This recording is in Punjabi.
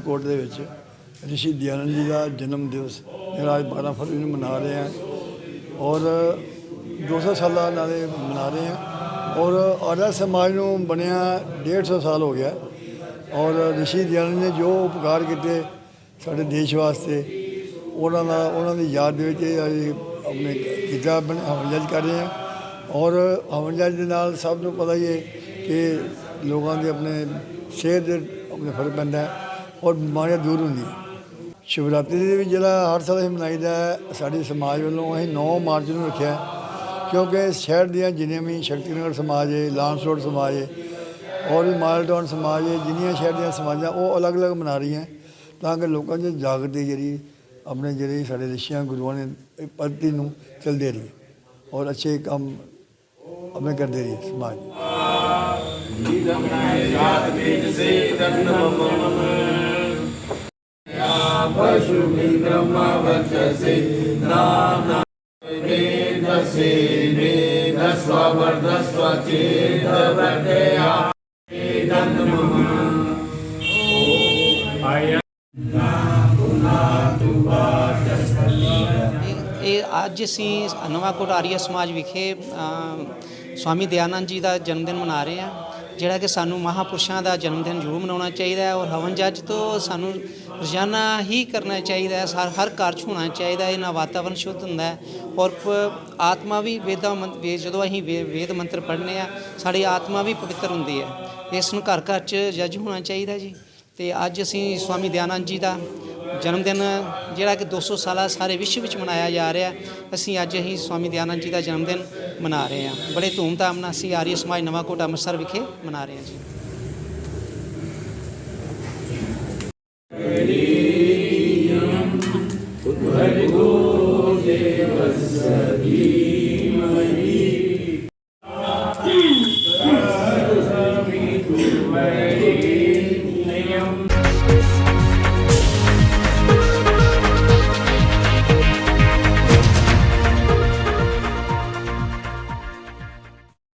ਸਮਾਜ ਕੋਟ ਦੇ ਵਿੱਚ ਰਿਸ਼ੀ ਦਿਆਨੰਦ ਜੀ ਦਾ ਜਨਮ ਦਿਵਸ ਜਿਹੜਾ ਅੱਜ 12 ਫਰਵਰੀ ਨੂੰ ਮਨਾ ਰਹੇ ਹਾਂ ਔਰ 200 ਸਾਲਾਂ ਨਾਲੇ ਮਨਾ ਰਹੇ ਹਾਂ ਔਰ ਆਰਿਆ ਸਮਾਜ ਨੂੰ ਬਣਿਆ 150 ਸਾਲ ਹੋ ਗਿਆ। ਔਰ ਰਿਸ਼ੀ ਦਿਆਨੰਦ ਨੇ ਜੋ ਉਪਕਾਰ ਕੀਤੇ ਸਾਡੇ ਦੇਸ਼ ਵਾਸਤੇ, ਉਹਨਾਂ ਦਾ, ਉਹਨਾਂ ਦੀ ਯਾਦ ਦੇ ਵਿੱਚ ਇਹ ਅਸੀਂ ਆਪਣੇ ਕੀਤਾ ਬਣ, ਹਵਨ ਜੱਜ ਕਰ ਰਹੇ ਹਾਂ ਔਰ ਹਵਨ ਜੱਜ ਦੇ ਨਾਲ ਸਭ ਨੂੰ ਪਤਾ ਹੀ ਹੈ ਕਿ ਲੋਕਾਂ ਦੇ ਆਪਣੇ ਸਿਹਤ ਆਪਣੇ ਫ਼ਰਕ ਪੈਂਦਾ ਹੈ। ਔਰ ਬਿਮਾਰੀਆਂ ਦੂਰ ਹੁੰਦੀਆਂ। ਸ਼ਿਵਰਾਤਰੀ ਦੇ ਵੀ ਜਿਹੜਾ ਹਰ ਸਾਲ ਅਸੀਂ ਮਨਾਈਦਾ ਸਾਡੇ ਸਮਾਜ ਵੱਲੋਂ ਅਸੀਂ 9 ਮਾਰਚ ਨੂੰ ਰੱਖਿਆ ਕਿਉਂਕਿ ਸ਼ਹਿਰ ਦੀਆਂ ਜਿੰਨੀਆਂ ਵੀ ਸ਼ਕਤੀ ਨਗਰ ਸਮਾਜ ਹੈ, ਲਾਂਸ ਰੋਡ ਸਮਾਜ ਹੈ, ਔਰ ਵੀ ਮਾਲਟਾਊਨ ਸਮਾਜ ਹੈ, ਜਿੰਨੀਆਂ ਸ਼ਹਿਰ ਦੀਆਂ ਸਮਾਜਾਂ, ਉਹ ਅਲੱਗ-ਅਲੱਗ ਮਨਾ ਰਹੀਆਂ ਤਾਂ ਕਿ ਲੋਕਾਂ 'ਚ ਜਾਗਰਤੀ ਜਿਹੜੀ ਆਪਣੇ ਜਿਹੜੇ ਸਾਡੇ ਰਿਸ਼ੀਆਂ ਗੁਰੂਆਂ ਨੇ, ਇਹ ਨੂੰ ਚਲਦੇ ਰਹੀ ਔਰ ਅੱਛੇ ਕੰਮ ਆਪਣੇ ਕਰਦੇ ਰਹੀ ਸਮਾਜ ਦੇ। ਇਹ- ਇਹ ਅੱਜ ਅਸੀਂ ਨਵਾਂਕੋਟ ਆਰੀਆ ਸਮਾਜ ਵਿਖੇ ਸਵਾਮੀ ਦਿਆਨੰਦ ਜੀ ਦਾ ਜਨਮ ਦਿਨ ਮਨਾ ਰਹੇ ਹਾਂ ਜਿਹੜਾ ਕਿ ਸਾਨੂੰ ਮਹਾਪੁਰਸ਼ਾਂ ਦਾ ਜਨਮ ਦਿਨ ਜ਼ਰੂਰ ਮਨਾਉਣਾ ਚਾਹੀਦਾ ਹੈ ਔਰ ਹਵਨ ਜੱਜ ਤੋਂ ਸਾਨੂੰ ਰੋਜ਼ਾਨਾ ਹੀ ਕਰਨਾ ਚਾਹੀਦਾ ਹੈ, ਹਰ ਹਰ ਘਰ 'ਚ ਹੋਣਾ ਚਾਹੀਦਾ ਹੈ, ਇਹਨਾਂ ਵਾਤਾਵਰਨ ਸ਼ੁੱਧ ਹੁੰਦਾ ਹੈ ਔਰ ਪ- ਆਤਮਾ ਵੀ ਵੇਦਾਂ ਮੰਤ- ਵੇ, ਜਦੋਂ ਅਸੀਂ ਵੇ- ਵੇਦ ਮੰਤਰ ਪੜ੍ਹਨੇ ਆ, ਸਾਡੀ ਆਤਮਾ ਵੀ ਪਵਿੱਤਰ ਹੁੰਦੀ ਹੈ। ਇਸ ਨੂੰ ਘਰ ਘਰ 'ਚ ਜੱਜ ਹੋਣਾ ਚਾਹੀਦਾ ਜੀ। ਤੇ ਅੱਜ ਅਸੀਂ ਸਵਾਮੀ ਦਿਆਨੰਦ ਜੀ ਦਾ ਜਨਮ ਦਿਨ ਜਿਹੜਾ ਕਿ 200 ਸਾਲਾ ਸਾਰੇ ਵਿਸ਼ਵ ਵਿੱਚ ਮਨਾਇਆ ਜਾ ਰਿਹਾ ਅਸੀਂ ਅੱਜ ਹੀ ਸਵਾਮੀ ਦਿਆਨੰਦ ਜੀ ਦਾ ਜਨਮ ਦਿਨ ਮਨਾ ਰਹੇ ਹਾਂ। ਬੜੇ ਧੂਮਧਾਮ ਨਾਲ ਅਸੀਂ ਆਰੀਆ ਸਮਾਜ ਨਵਾਂ ਕੋਟ ਅੰਮ੍ਰਿਤਸਰ ਵਿਖੇ ਮਨਾ ਰਹੇ ਹਾਂ ਜੀ। Deus,